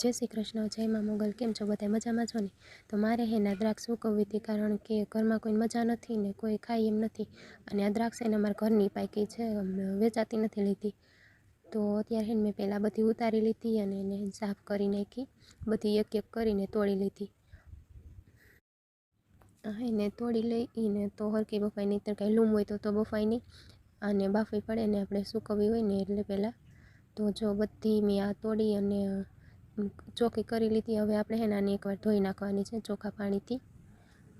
જય શ્રી કૃષ્ણ, જય મા મોગલ, કેમ છો? બધા મજામાં છો ને? તો મારે હે ને દ્રાક્ષ સૂકવવી હતી કારણ કે ઘરમાં કોઈ મજા નથી ને કોઈ ખાય એમ નથી. અને આ દ્રાક્ષ એને મારા ઘરની પાકી છે વેચાતી નથી લીધી. તો અત્યારે હે મેં પહેલાં બધી ઉતારી લીધી અને એને સાફ કરી નાખી. બધી એક એક કરીને તોડી લીધી. હા એને તોડી લઈને તો હરકી બફાઈ નહીં તો કાંઈ લૂમ હોય તો તો બફાય નહીં. અને બાફી પડે ને આપણે સૂકવવી હોય ને એટલે પહેલાં તો જો બધી મેં આ તોડી અને ચોખ્ખી કરી લીધી, હવે આપણે હે ને આને એકવાર ધોઈ નાખવાની છે ચોખ્ખા પાણીથી.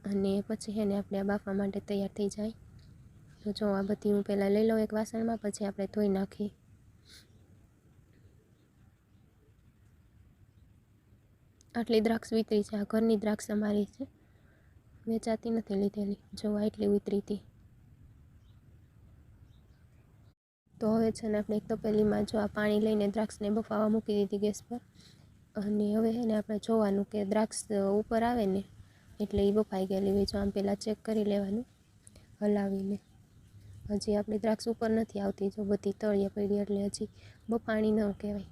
અને પછી હે ને આપણે આ બાફવા માટે તૈયાર થઈ જાય. તો જો આ બધી હું પહેલાં લઈ લઉં એક વાસણમાં, પછી આપણે ધોઈ નાખીએ. આટલી દ્રાક્ષ વિતરી છે, આ ઘરની દ્રાક્ષ અમારી છે. વેચાતી નથી લીધેલી, જો એટલી ઉતરી હતી. તો હવે છે ને આપણે એક તપેલીમાં જો આ પાણી લઈને દ્રાક્ષને બફાવા મૂકી દીધી ગેસ પર. અને હવે છે ને આપણે જોવાનું કે દ્રાક્ષ ઉપર આવે ને, એટલે એ બફાઈ ગયેલી હોય, જો આમ પહેલાં ચેક કરી લેવાનું હલાવીને. હજી આપણી દ્રાક્ષ ઉપર નથી આવતી, જો બધી તળિયા પડી એટલે હજી બફાણી ન કહેવાય.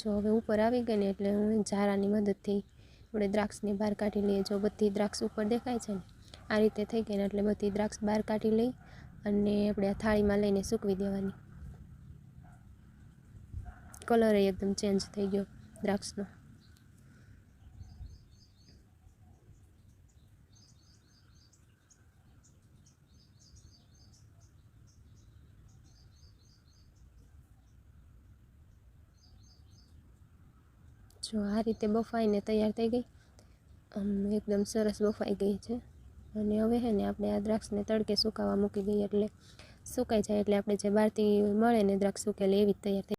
જો હવે ઉપર આવી ગઈ ને, એટલે હું ઝારાની મદદથી આપણે દ્રાક્ષને બહાર કાઢી લઈએ. જો બધી દ્રાક્ષ ઉપર દેખાય છે ને, આ રીતે થઈ ગઈ ને, એટલે બધી દ્રાક્ષ બહાર કાઢી લઈ અને આપણે આ થાળીમાં લઈને સૂકવી દેવાની. કલર એકદમ ચેન્જ થઈ ગયો દ્રાક્ષનો. જો આ રીતે બફાઈને તૈયાર થઈ ગઈ. આમ એકદમ સરસ બફાઈ ગઈ છે. અને હવે હે ને આપણે આ દ્રાક્ષને તડકે સુકાવા મૂકી દઈએ એટલે સુકાઈ જાય એટલે આપણે જે બહારથી મળે ને દ્રાક્ષ સુકેલી એવી જ તૈયાર થઈ